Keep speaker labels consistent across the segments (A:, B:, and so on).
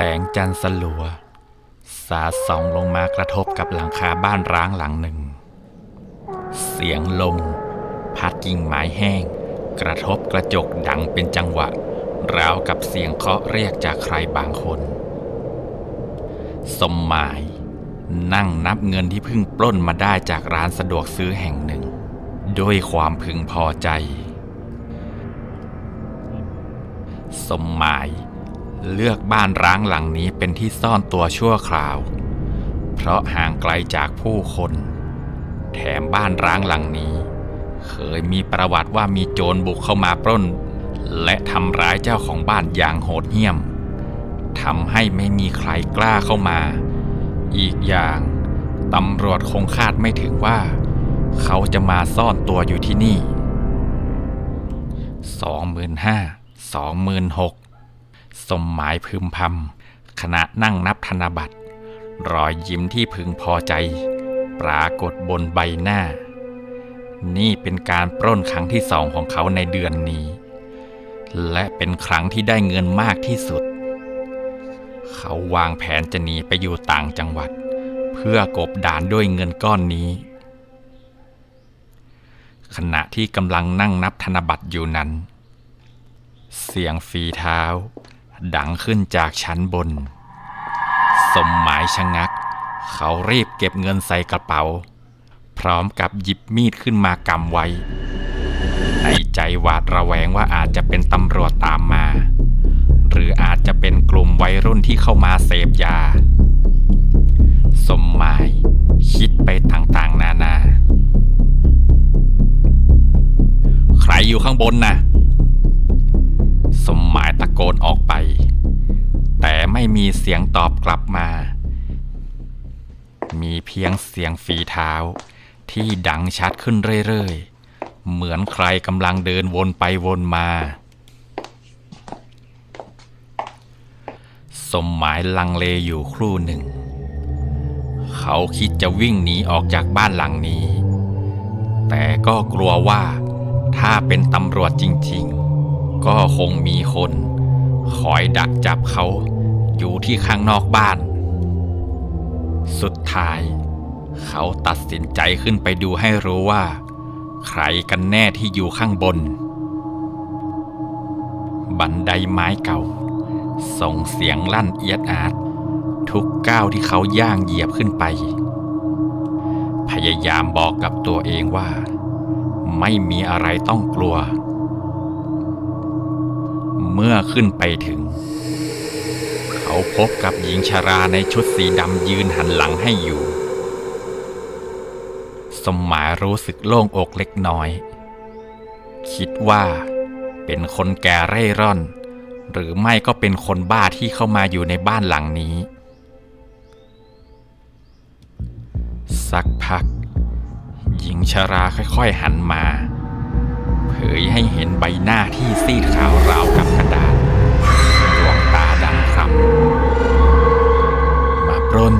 A: แสงจันทร์สลัว สาส่องลงมากระทบกับหลังคาบ้านร้างหลังหนึ่ง เสียงลม พัดกิ่งไม้แห้ง กระทบกระจกดังเป็นจังหวะ ราวกับเสียงเคาะเรียกจากใครบางคน สมหมาย นั่งนับเงินที่เพิ่งปล้นมาได้จากร้านสะดวกซื้อแห่งหนึ่ง ด้วยความพึงพอใจ สมหมาย เลือกบ้านร้างหลังนี้เป็นที่ซ่อนตัวชั่วคราว เพราะห่างไกลจากผู้คน แถมบ้านร้างหลังนี้ เคยมีประวัติว่ามีโจรบุกเข้ามาปล้น และทำร้ายเจ้าของบ้านอย่างโหดเหี้ยมทำให้ไม่มีใครกล้าเข้ามา อีกอย่างตำรวจคงคาดไม่ถึงว่า เขาจะมาซ่อนตัวอยู่ที่นี่สองหมื่นห้า สมหมหมายพึมพำขณะนั่งนับธนบัตร รอยยิ้มที่พึงพอใจ ปรากฏบนใบหน้า นี่เป็นการปล้นครั้งที่สองของเขาในเดือนนี้ และเป็นครั้งที่ได้เงินมากที่สุด เขาวางแผนจะหนีไปอยู่ต่างจังหวัด เพื่อกบดานด้วยเงินก้อนนี้ขณะที่กำลังนั่งนับธนบัตรอยู่นั้น เสียงฝีเท้า ดังขึ้นจากชั้นบน สมหมายชะงัก เขารีบเก็บเงินใส่กระเป๋า พร้อมกับหยิบมีดขึ้นมากำไว้ ในใจหวาดระแวงว่าอาจจะเป็นตำรวจตามมา หรืออาจจะเป็นกลุ่มวัยรุ่นที่เข้ามาเสพยา สมหมายคิดไปต่างๆ นานา ใครอยู่ข้างบนนะสมหมายตะโกนออกไป ไม่มีเสียงตอบกลับมา มีเพียงเสียงฝีเท้า ที่ดังชัดขึ้นเรื่อยๆ เหมือนใครกำลังเดินวนไปวนมา สมหมายลังเลอยู่ครู่หนึ่ง เขาคิดจะวิ่งหนีออกจากบ้านหลังนี้ แต่ก็กลัวว่าถ้าเป็นตำรวจจริง ๆ ก็คงมีคนคอยดักจับเขา อยู่ที่ข้างนอกบ้าน สุดท้าย เขาตัดสินใจขึ้นไปดูให้รู้ว่า ใครกันแน่ที่อยู่ข้างบน บันไดไม้เก่า ส่งเสียงลั่นเอียดอาด ทุกก้าวที่เขาย่างเหยียบขึ้นไป พยายามบอกกับตัวเองว่า ไม่มีอะไรต้องกลัวเมื่อขึ้นไปถึง เขาพบกับหญิงชราในชุดสีดำยืนหันหลังให้อยู่ สมหมายรู้สึกโล่งอกเล็กน้อย คิดว่า เป็นคนแก่เร่ร่อน หรือไม่ก็เป็นคนบ้าที่เข้ามาอยู่ในบ้านหลังนี้ สักพัก หญิงชราค่อยๆหันมา เผยให้เห็นใบหน้าที่ซีดขาวราวกับกระ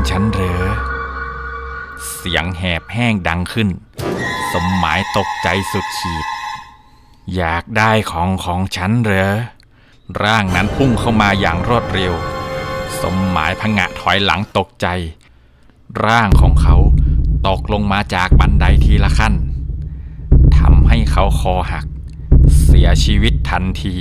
A: ฉันเหรอ เสียงแหบแห้งดังขึ้น สมหมายตกใจสุดขีด อยากได้ของของฉันเหรอ ร่างนั้นพุ่งเข้ามาอย่างรวดเร็ว สมหมายพงะถอยหลังตกใจ ร่างของเขาตกลงมาจากบันไดทีละขั้นทำให้เขาคอหัก เสียชีวิตทันที